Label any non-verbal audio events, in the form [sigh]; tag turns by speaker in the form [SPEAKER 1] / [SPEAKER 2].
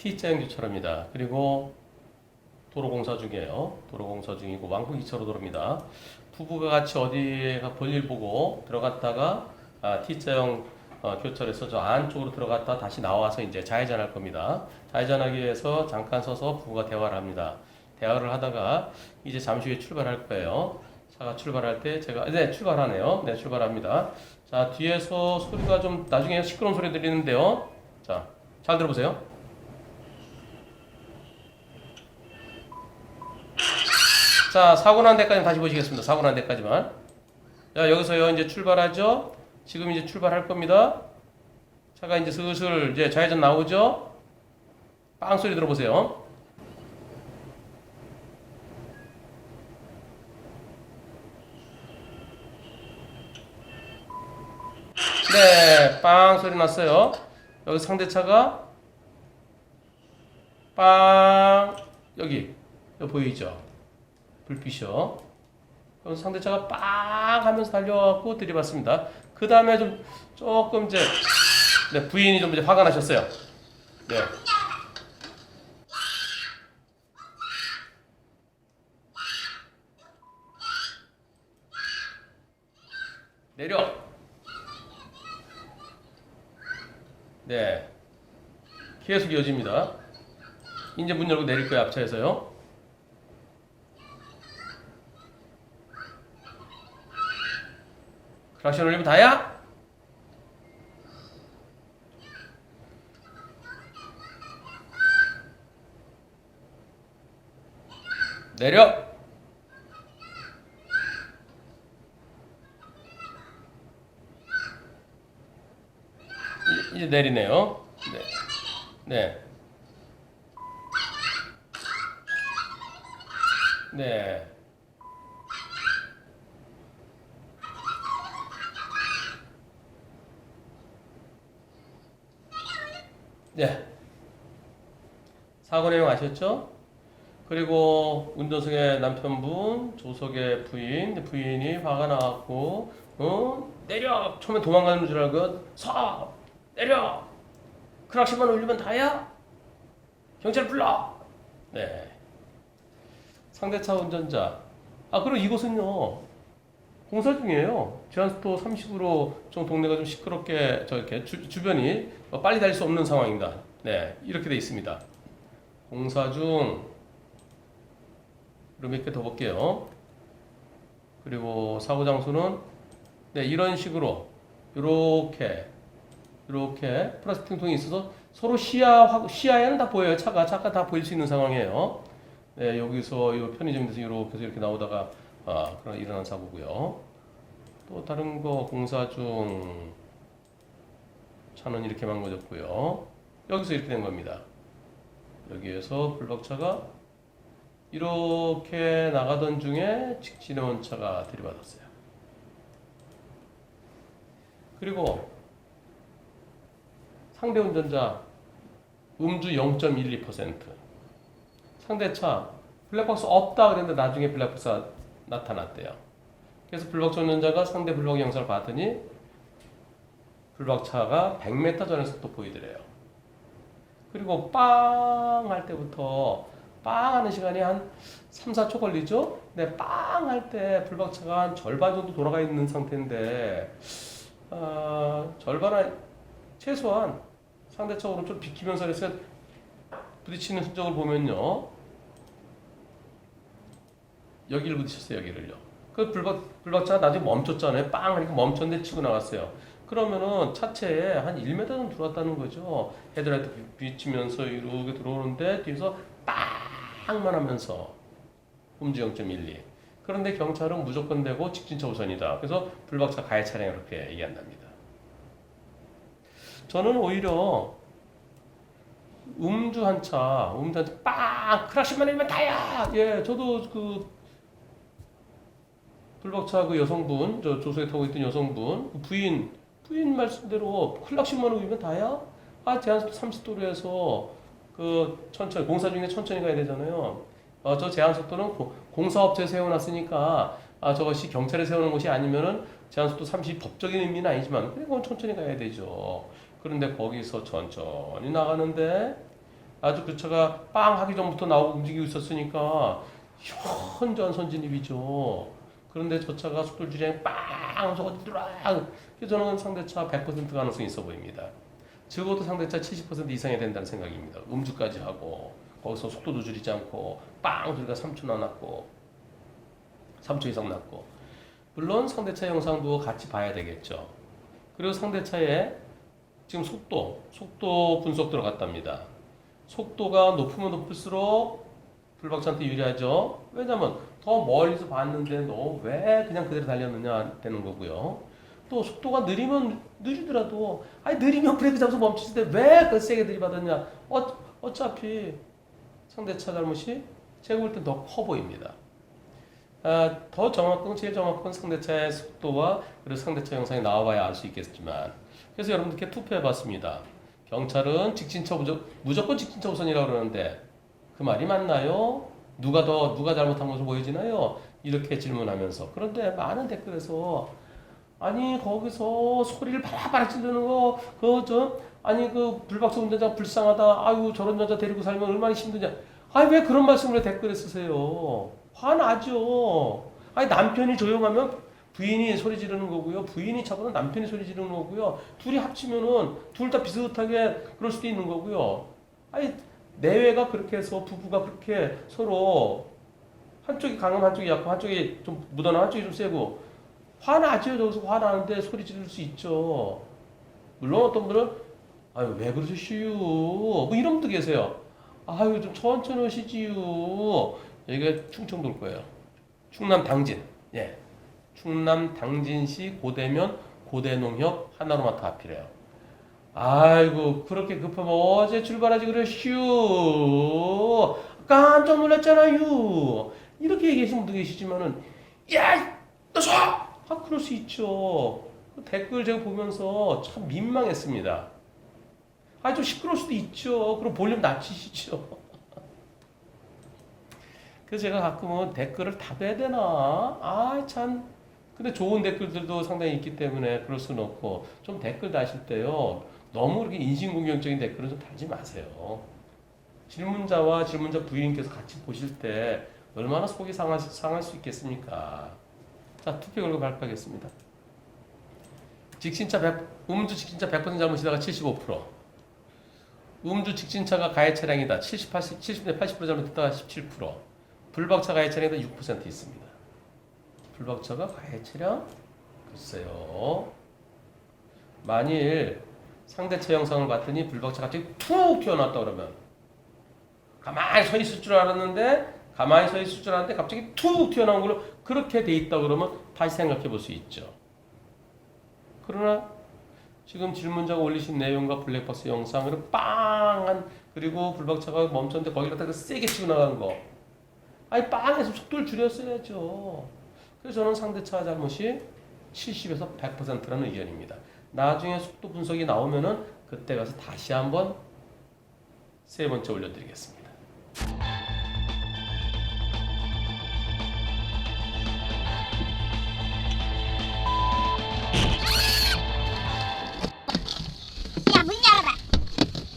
[SPEAKER 1] T자형 교차로입니다. 그리고 도로공사 중이에요. 도로공사 중이고 왕복 2차로 도로입니다. 부부가 같이 어디가 볼일 보고 들어갔다가 아, T자형 어, 교차로에서 저 안쪽으로 들어갔다 다시 나와서 이제 좌회전할 겁니다. 좌회전하기 위해서 잠깐 서서 부부가 대화를 합니다. 대화를 하다가 이제 잠시 후에 출발할 거예요. 차가 출발할 때 제가 네 출발하네요. 네 출발합니다. 자 뒤에서 소리가 좀 나중에 시끄러운 소리 들리는데요. 자 잘 들어보세요. 자 사고 난 데까지 다시 보시겠습니다. 사고 난 데까지만. 자 여기서요 이제 출발하죠. 지금 이제 출발할 겁니다. 차가 이제 슬슬 이제 좌회전 나오죠. 빵 소리 들어보세요. 네, 빵 소리 났어요. 여기 상대차가 빵 여기 여기 보이죠? 불빛이요. 그럼 상대차가 빵 하면서 달려와갖고 들이받습니다. 그 다음에 좀 조금 이제 네, 부인이 좀 이제 화가 나셨어요. 네. 내려. 네. 계속 이어집니다. 이제 문 열고 내릴 거예요, 앞차에서요. 크락션 올리면 다야? 내려! 이- 이제 내리네요. 네. 네. 네. 네. 사고 내용 아셨죠? 그리고 운전석의 남편분, 조석의 부인, 부인이 화가 나갖고, 어? 내려! 처음에 도망가는 줄 알고, 서! 내려! 크락시만 올리면 다야? 경찰 불러! 네. 상대차 운전자. 아, 그리고 이곳은요, 공사 중이에요. 제한스토 30으로 좀 동네가 좀 시끄럽게, 저 이렇게 주, 주변이 어, 빨리 달릴 수 없는 상황입니다. 네, 이렇게 돼 있습니다. 공사 중, 그리고 몇개더 볼게요. 그리고 사고 장소는, 네, 이런 식으로, 이렇게, 이렇게 플라스틱 통이 있어서 서로 시야, 시야에는 다 보여요. 차가, 차가 다 보일 수 있는 상황이에요. 네, 여기서 이 편의점에서 이렇게 해서 이렇게 나오다가 아, 그런 일어난 사고고요. 또 다른 거 공사 중 차는 이렇게 망가졌고요. 여기서 이렇게 된 겁니다. 여기에서 블럭차가 이렇게 나가던 중에 직진해 온 차가 들이받았어요. 그리고 상대 운전자 음주 0.12% 상대차 블랙박스 없다 그랬는데 나중에 블랙박스가 나타났대요. 그래서 블록차 운전자가 상대 블록 영상을 봤더니 블록차가 100m 전에서 또 보이더래요. 그리고 빵 할 때부터 빵 하는 시간이 한 3, 4초 걸리죠? 근데 빵 할 때 블록차가 한 절반 정도 돌아가 있는 상태인데 아, 절반 한 최소한 상대차 오른쪽 비키면서 해서 부딪히는 흔적을 보면요. 여기를 부딪혔어요, 여기를요. 그 불박, 불박차가 나중에 멈췄잖아요. 빵! 하니까 멈췄는데 치고 나갔어요. 그러면은 차체에 한 1m 정도 들어왔다는 거죠. 헤드라이트 비- 비치면서 이렇게 들어오는데 뒤에서 빵만 하면서 음주 0.12. 그런데 경찰은 무조건 되고 직진차 우선이다. 그래서 불박차 가해 차량 이렇게 얘기한답니다. 저는 오히려 음주 한 차, 음주 한 차, 빵! 크라시만 일면 다야! 예, 저도 그 불박차 그 여성분, 저 조수에 타고 있던 여성분, 그 부인, 부인 말씀대로 클락신만 울리면 다야? 아, 제한속도 30도로에서 그 천천히, 공사 중에 천천히 가야 되잖아요. 어, 저 제한 속도는 고- 공사업체 세워놨으니까 아, 저것이 경찰에 세우는 것이 아니면은 제한속도 30 법적인 의미는 아니지만 그건 천천히 가야 되죠. 그런데 거기서 천천히 나가는데 아주 그 차가 빵 하기 전부터 나오고 움직이고 있었으니까 현저한 선진입이죠. 그런데 저 차가 속도 줄이랑 빵 하면서 어디더라. 그래서 저는 상대차 100% 가능성이 있어 보입니다. 적어도 상대차 70% 이상이 된다는 생각입니다. 음주까지 하고 거기서 속도도 줄이지 않고 빵 소리가 3초 나 났고 3초 이상 났고 물론 상대차 영상도 같이 봐야 되겠죠. 그리고 상대차에 지금 속도, 속도 분석 들어갔답니다. 속도가 높으면 높을수록 불박차한테 유리하죠. 왜냐면 더 멀리서 봤는데 너 왜 그냥 그대로 달렸느냐 되는 거고요. 또 속도가 느리면 느리더라도 아니 느리면 브레이크 잡아서 멈추실 때왜그 세게 들이받았냐? 어, 어차피 상대차 잘못이 제가 볼 땐 더 커 보입니다. 아, 더 정확한 제일 정확한 상대차의 속도와 그리고 상대차 영상이 나와봐야 알 수 있겠지만 그래서 여러분들께 투표해 봤습니다. 경찰은 직진차 무조, 무조건 직진차 우선이라고 그러는데 그 말이 맞나요? 누가 더 누가 잘못한 것으로 보여지나요? 이렇게 질문하면서. 그런데 많은 댓글에서 아니 거기서 소리를 바라바라 지르는 거 그거 좀 아니 그 불박차 운전자 불쌍하다. 아유 저런 여자 데리고 살면 얼마나 힘드냐. 아니 왜 그런 말씀을 댓글에 쓰세요? 화나죠. 아니 남편이 조용하면 부인이 소리 지르는 거고요. 부인이 차보다 남편이 소리 지르는 거고요. 둘이 합치면은 둘 다 비슷하게 그럴 수도 있는 거고요. 아니 내외가 그렇게 해서 부부가 그렇게 서로 한쪽이 강하면 한쪽이 약하고 한쪽이 좀 묻어나 한쪽이 좀 세고 화나죠 저기서 화나는데 소리 지를 수 있죠. 물론 어떤 분들은 아유 왜 그러시유 뭐 이런 분도 계세요. 아유 좀 천천히 하시지요. 여기가 충청도일 거예요. 충남 당진. 예. 충남 당진시 고대면 고대농협 하나로마트 앞이래요 아이고 그렇게 급하면 어제 출발하지 그랬슈 깜짝 놀랐잖아요. 이렇게 얘기하시는 분도 계시지만은 야너 서! 아 그럴 수 있죠. 그 댓글 제가 보면서 참 민망했습니다. 아 좀 시끄러울 수도 있죠. 그럼 볼륨 낮추시죠. [laughs] 그래서 제가 가끔은 댓글을 답해야 되나? 아참. 근데 좋은 댓글들도 상당히 있기 때문에 그럴 수는 없고 좀 댓글 다실 때요 너무 그렇게 인신공격적인 댓글은 좀 달지 마세요. 질문자와 질문자 부인께서 같이 보실 때 얼마나 속이 상할, 상할 수 있겠습니까? 자 투표 결과 발표하겠습니다. 직진차 100, 음주 직진차 100% 잘못이다가 75%. 음주 직진차가 가해 차량이다. 70, 80, 70대 80% 잘못했다가 17%. 불박차 가해 차량이다 6% 있습니다. 불박차가 가해 차량? 글쎄요. 만일 상대차 영상을 봤더니 불박차 갑자기 툭 튀어나왔다 그러면 가만히 서 있을 줄 알았는데 가만히 서 있을 줄 알았는데 갑자기 툭 튀어나온 걸로 그렇게 돼 있다 그러면 다시 생각해 볼 수 있죠. 그러나 지금 질문자가 올리신 내용과 블랙박스 영상을 빵한 그리고 불박차가 멈췄는데 거기 갖다가 세게 치고 나간 거 아니 빵해서 속도를 줄였어야죠. 그래서 저는 상대차 잘못이 70에서 100%라는 의견입니다. 나중에 속도 분석이 나오면은 그때 가서 다시 한번 세 번째 올려드리겠습니다.